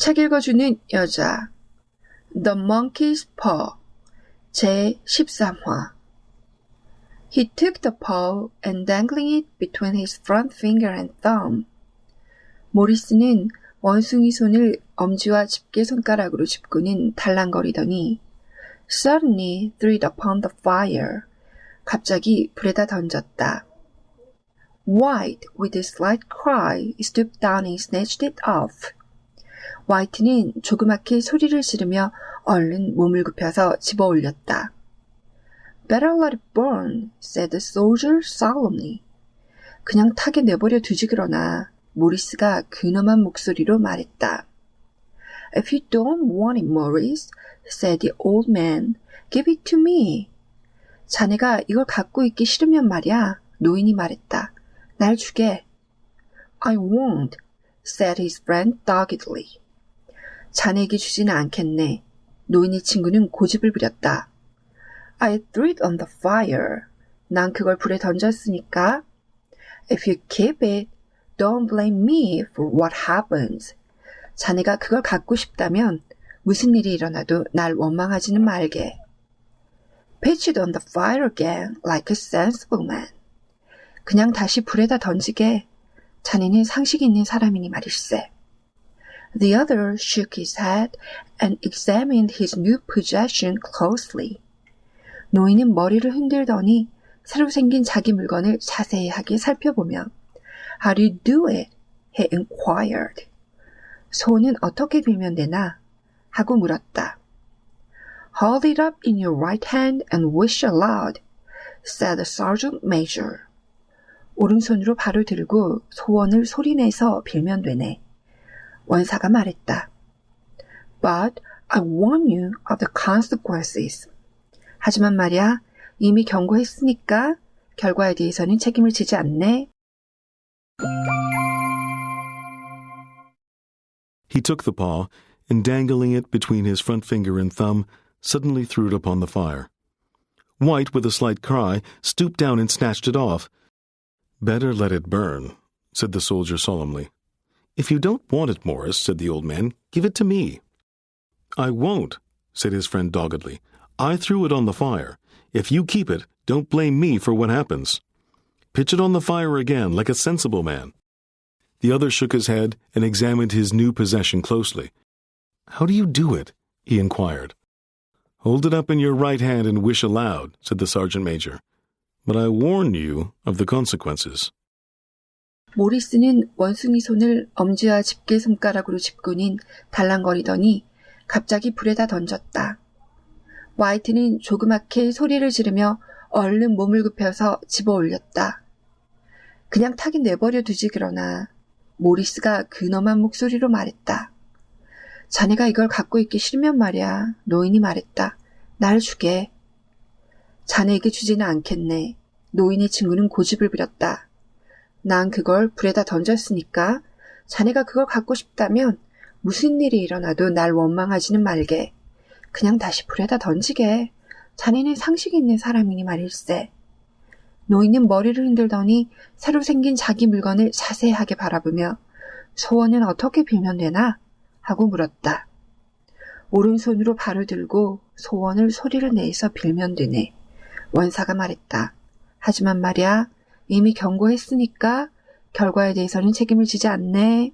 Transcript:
책 읽어주는 여자 The Monkey's Paw 제 13화 He took the paw and dangling it between his front finger and thumb. 모리스는 원숭이 손을 엄지와 집게 손가락으로 짚고는 달랑거리더니 suddenly threw it upon the fire. 갑자기 불에다 던졌다. White, with a slight cry, stooped down and snatched it off. 화이트는 조그맣게 소리를 지르며 얼른 몸을 굽혀서 집어 올렸다. Better let it burn, said the soldier solemnly. 그냥 타게 내버려 두지 그러나 모리스가 근엄한 목소리로 말했다. If you don't want it, Morris, said the old man, give it to me. 자네가 이걸 갖고 있기 싫으면 말이야, 노인이 말했다. 날 주게. I won't, said his friend doggedly. 자네에게 주지는 않겠네. 노인의 친구는 고집을 부렸다. I threw it on the fire. 난 그걸 불에 던졌으니까. If you keep it, don't blame me for what happens. 자네가 그걸 갖고 싶다면 무슨 일이 일어나도 날 원망하지는 말게. Pitch it on the fire again like a sensible man. 그냥 다시 불에다 던지게. 자네는 상식 있는 사람이니 말일세. The other shook his head and examined his new possession closely. 노인은 머리를 흔들더니 새로 생긴 자기 물건을 자세하게 살펴보며 How do you do it? he inquired. 손은 어떻게 빌면 되나? 하고 물었다. Hold it up in your right hand and wish aloud, said the sergeant major. 오른손으로 발을 들고 소원을 소리내서 빌면 되네. 원사가 말했다. But I warn you of the consequences. 하지만 말이야, 이미 경고했으니까 결과에 대해서는 책임을 지지 않네. He took the paw, and dangling it between his front finger and thumb, suddenly threw it upon the fire. White, with a slight cry, stooped down and snatched it off. Better let it burn, said the soldier solemnly. If you don't want it, Morris, said the old man, give it to me. I won't, said his friend doggedly. I threw it on the fire. If you keep it, don't blame me for what happens. Pitch it on the fire again, like a sensible man. The other shook his head and examined his new possession closely. How do you do it? he inquired. Hold it up in your right hand and wish aloud, said the sergeant major. But I warn you of the consequences. 모리스는 원숭이 손을 엄지와 집게 손가락으로 짚고는 달랑거리더니 갑자기 불에다 던졌다. 화이트는 조그맣게 소리를 지르며 얼른 몸을 굽혀서 집어 올렸다. 그냥 타긴 내버려 두지 그러나 모리스가 근엄한 목소리로 말했다. 자네가 이걸 갖고 있기 싫으면 말이야. 노인이 말했다. 날 주게. 자네에게 주지는 않겠네. 노인의 친구는 고집을 부렸다. 난 그걸 불에다 던졌으니까 자네가 그걸 갖고 싶다면 무슨 일이 일어나도 날 원망하지는 말게. 그냥 다시 불에다 던지게. 자네는 상식 있는 사람이니 말일세. 노인은 머리를 흔들더니 새로 생긴 자기 물건을 자세하게 바라보며 소원은 어떻게 빌면 되나? 하고 물었다. 오른손으로 발을 들고 소원을 소리를 내서 빌면 되네. 원사가 말했다. 하지만 말이야, 이미 경고했으니까 결과에 대해서는 책임을 지지 않네.